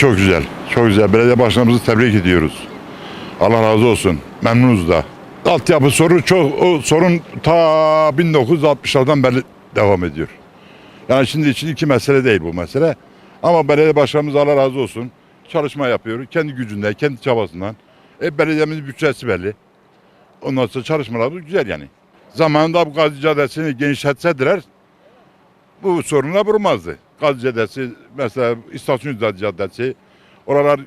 Çok güzel, çok güzel. Belediye başkanımızı tebrik ediyoruz. Allah razı olsun. Memnunuz da. Altyapı sorunu çok, o sorun ta 1960'lardan beri devam ediyor. Yani şimdi için iki mesele değil bu mesele. Ama belediye başkanımız Allah razı olsun. Çalışma yapıyor. Kendi gücünde, kendi çabasından. E, belediyemizin bütçesi belli. Ondan sonra çalışmalarımız güzel yani. Zamanında bu Gazi Caddesi'ni genişletsediler bu sorunla vurmazdı. Gazi Caddesi, mesela İstasyon Caddesi, oralar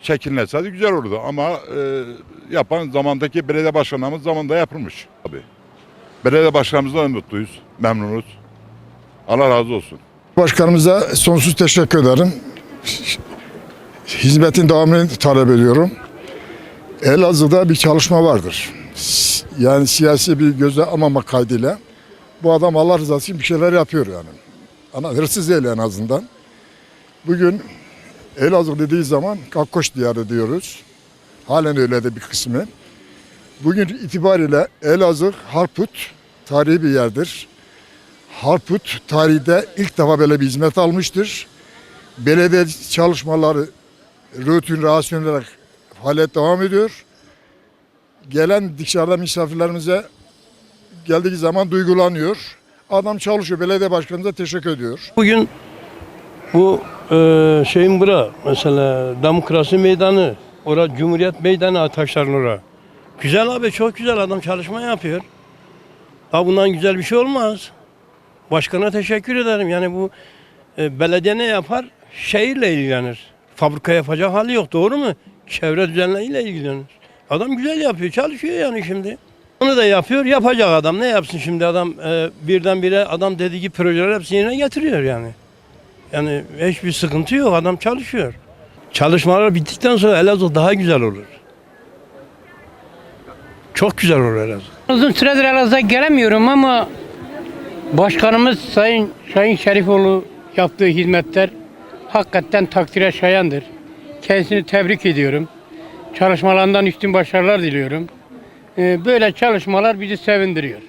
şekillenseydi güzel olurdu. Ama e, yapan zamandaki belediye başkanımız zamanında yapılmış. Tabii. Belediye başkanımızdan mutluyuz, memnunuz. Allah razı olsun. Başkanımıza sonsuz teşekkür ederim. Hizmetin devamını talep ediyorum. Elazığ'da bir çalışma vardır. Yani siyasi bir göze almamak kaydıyla. Bu adam Allah rızası için bir şeyler yapıyor yani. Ana hırsız değil en azından. Bugün Elazığ dediği zaman Kakkoş diyarı diyoruz. Halen öyle de bir kısmı. Bugün itibariyle Elazığ Harput tarihi bir yerdir. Harput tarihte ilk defa böyle bir hizmet almıştır. Belediye çalışmaları rutin rasyon olarak faaliyet devam ediyor. Gelen dışarıda misafirlerimize geldiği zaman duygulanıyor. Adam çalışıyor. Belediye başkanımıza teşekkür ediyor. Bugün bu e, şeyin bura mesela Demokrasi Meydanı, ora Cumhuriyet Meydanı Ataşların ora. Güzel abi çok güzel adam çalışma yapıyor. Ha bundan güzel bir şey olmaz. Başkana teşekkür ederim. Yani bu e, belediye ne yapar? Şehirle ilgilenir. Fabrika yapacak hali yok doğru mu? Çevre düzenleriyle ilgilenir. Adam güzel yapıyor, çalışıyor yani şimdi. Onu da yapıyor, yapacak adam. Ne yapsın şimdi adam e, birdenbire adam dediği projeler hepsini yerine getiriyor yani. Yani hiçbir sıkıntı yok, adam çalışıyor. Çalışmalar bittikten sonra Elazığ daha güzel olur. Çok güzel olur Elazığ. Uzun süredir Elazığ'a gelemiyorum ama Başkanımız Sayın Şahin Şerifoğlu yaptığı hizmetler hakikaten takdire şayandır. Kendisini tebrik ediyorum. Çalışmalarından üstün başarılar diliyorum. Ee, Böyle çalışmalar bizi sevindiriyor.